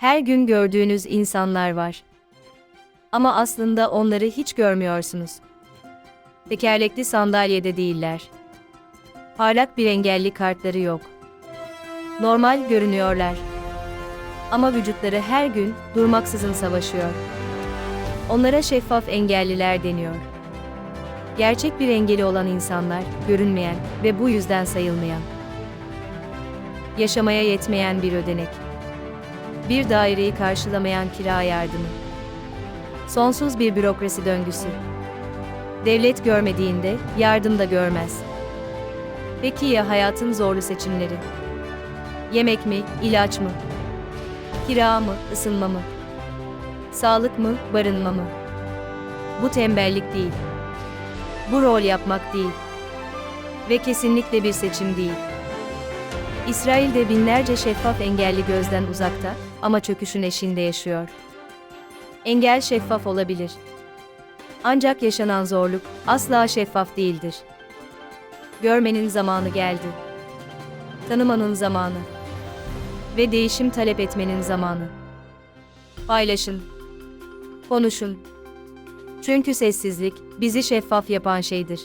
Her gün gördüğünüz insanlar var. Ama aslında onları hiç görmüyorsunuz. Tekerlekli sandalyede değiller. Parlak bir engelli kartları yok. Normal görünüyorlar. Ama vücutları her gün durmaksızın savaşıyor. Onlara şeffaf engelliler deniyor. Gerçek bir engeli olan insanlar, görünmeyen ve bu yüzden sayılmayan. Yaşamaya yetmeyen bir ödenek. Bir daireyi karşılamayan kira yardımı. Sonsuz bir bürokrasi döngüsü. Devlet görmediğinde yardım da görmez. Peki ya hayatın zorlu seçimleri? Yemek mi, ilaç mı? Kira mı, ısınma mı? Sağlık mı, barınma mı? Bu tembellik değil. Bu rol yapmak değil. Ve kesinlikle bir seçim değil. İsrail'de binlerce şeffaf engelli gözden uzakta ama çöküşün eşiğinde yaşıyor. Engel şeffaf olabilir. Ancak yaşanan zorluk asla şeffaf değildir. Görmenin zamanı geldi. Tanımanın zamanı. Ve değişim talep etmenin zamanı. Paylaşın. Konuşun. Çünkü sessizlik bizi şeffaf yapan şeydir.